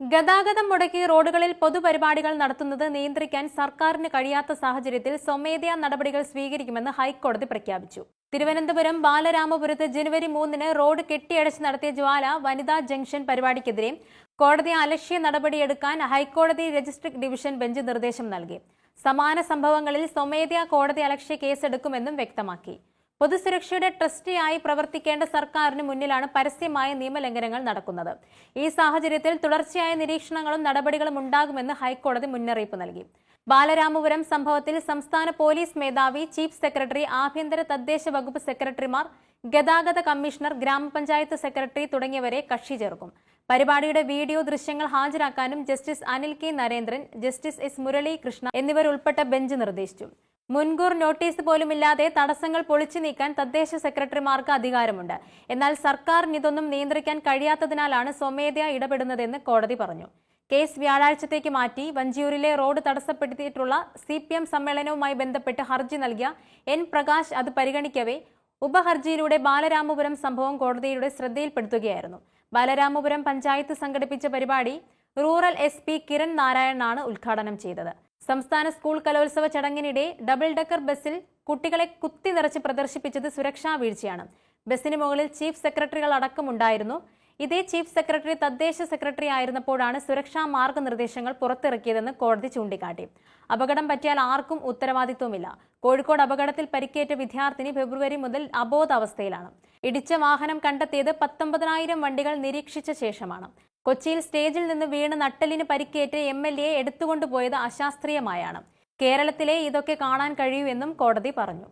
ഗതാഗതം മുടക്കി റോഡുകളിൽ പൊതുപരിപാടികൾ നടത്തുന്നത് നിയന്ത്രിക്കാൻ സർക്കാരിന് കഴിയാത്ത സാഹചര്യത്തിൽ സ്വമേധയാ നടപടികൾ സ്വീകരിക്കുമെന്ന് ഹൈക്കോടതി പ്രഖ്യാപിച്ചു. തിരുവനന്തപുരം ബാലരാമപുരത്ത് ജനുവരി മൂന്നിന് റോഡ് കെട്ടിയടച്ച് നടത്തിയ ജ്വാല വനിതാ ജംഗ്ഷൻ പരിപാടിക്കെതിരെ കോടതി അലക്ഷ്യ നടപടിയെടുക്കാൻ ഹൈക്കോടതി രജിസ്ട്രിക് ഡിവിഷൻ ബെഞ്ച് നിർദ്ദേശം നൽകി. സമാന സംഭവങ്ങളിൽ സ്വമേധയാ കോടതി അലക്ഷ്യ കേസെടുക്കുമെന്നും വ്യക്തമാക്കി. പൊതുസുരക്ഷയുടെ ട്രസ്റ്റിയായി പ്രവർത്തിക്കേണ്ട സർക്കാരിന് മുന്നിലാണ് പരസ്യമായ നിയമലംഘനങ്ങൾ നടക്കുന്നത്. ഈ സാഹചര്യത്തിൽ തുടർച്ചയായ നിരീക്ഷണങ്ങളും നടപടികളും ഉണ്ടാകുമെന്ന് ഹൈക്കോടതി മുന്നറിയിപ്പ് നൽകി. ബാലരാമപുരം സംഭവത്തിൽ സംസ്ഥാന പോലീസ് മേധാവി ചീഫ് സെക്രട്ടറി ആഭ്യന്തര തദ്ദേശ വകുപ്പ് സെക്രട്ടറിമാർ ഗതാഗത കമ്മീഷണർ ഗ്രാമപഞ്ചായത്ത് സെക്രട്ടറി തുടങ്ങിയവരെ കക്ഷി ചേർക്കും. പരിപാടിയുടെ വീഡിയോ ദൃശ്യങ്ങൾ ഹാജരാക്കാനും justice Anil K Narendran justice S Muralikrishna എന്നിവരുൾപ്പെട്ട bench നിർദ്ദേശിച്ചു. മുൻകൂർ നോട്ടീസ് പോലുമില്ലാതെ തടസ്സങ്ങൾ പൊളിച്ചു നീക്കാൻ തദ്ദേശ സെക്രട്ടറിമാർക്ക് അധികാരമുണ്ട്. എന്നാൽ സർക്കാരിന് ഇതൊന്നും നിയന്ത്രിക്കാൻ കഴിയാത്തതിനാലാണ് സ്വമേധയാ ഇടപെടുന്നതെന്ന് കോടതി പറഞ്ഞു. കേസ് വ്യാഴാഴ്ചത്തേക്ക് മാറ്റി വഞ്ചിയൂരിലെ റോഡ് തടസ്സപ്പെടുത്തിയിട്ടുള്ള സി പി എം സമ്മേളനവുമായി ബന്ധപ്പെട്ട് ഹർജി നൽകിയ എൻ പ്രകാശ് അത് പരിഗണിക്കവേ ഉപഹർജിയിലൂടെ ബാലരാമപുരം സംഭവം കോടതിയുടെ ശ്രദ്ധയിൽപ്പെടുത്തുകയായിരുന്നു. ബാലരാമപുരം പഞ്ചായത്ത് സംഘടിപ്പിച്ച പരിപാടി റൂറൽ എസ് പി കിരൺ നാരായണനാണ് ഉദ്ഘാടനം ചെയ്തത്. സംസ്ഥാന സ്കൂൾ കലോത്സവ ചടങ്ങിനിടെ ഡബിൾ ഡെക്കർ ബസ്സിൽ കുട്ടികളെ കുത്തി നിറച്ച് പ്രദർശിപ്പിച്ചത് സുരക്ഷാ വീഴ്ചയാണ്. ബസ്സിന് മുകളിൽ ചീഫ് സെക്രട്ടറികൾ അടക്കമുണ്ടായിരുന്നു. ഇതേ ചീഫ് സെക്രട്ടറി തദ്ദേശ സെക്രട്ടറി ആയിരുന്നപ്പോഴാണ് സുരക്ഷാ മാർഗനിർദ്ദേശങ്ങൾ പുറത്തിറക്കിയതെന്ന് കോടതി ചൂണ്ടിക്കാട്ടി. അപകടം പറ്റിയാൽ ആർക്കും ഉത്തരവാദിത്വമില്ല. കോഴിക്കോട് അപകടത്തിൽ പരിക്കേറ്റ വിദ്യാർത്ഥിനി ഫെബ്രുവരി മുതൽ അബോധാവസ്ഥയിലാണ്. ഇടിച്ച വാഹനം കണ്ടെത്തിയത് പത്തൊമ്പതിനായിരം വണ്ടികൾ നിരീക്ഷിച്ച ശേഷമാണ്. കൊച്ചിയിൽ സ്റ്റേജിൽ നിന്ന് വീണ് നട്ടലിന് പരിക്കേറ്റ് എം എൽ എ എടുത്തുകൊണ്ടുപോയത് അശാസ്ത്രീയമായാണ്. കേരളത്തിലെ ഇതൊക്കെ കാണാൻ കഴിയൂ എന്നും കോടതി പറഞ്ഞു.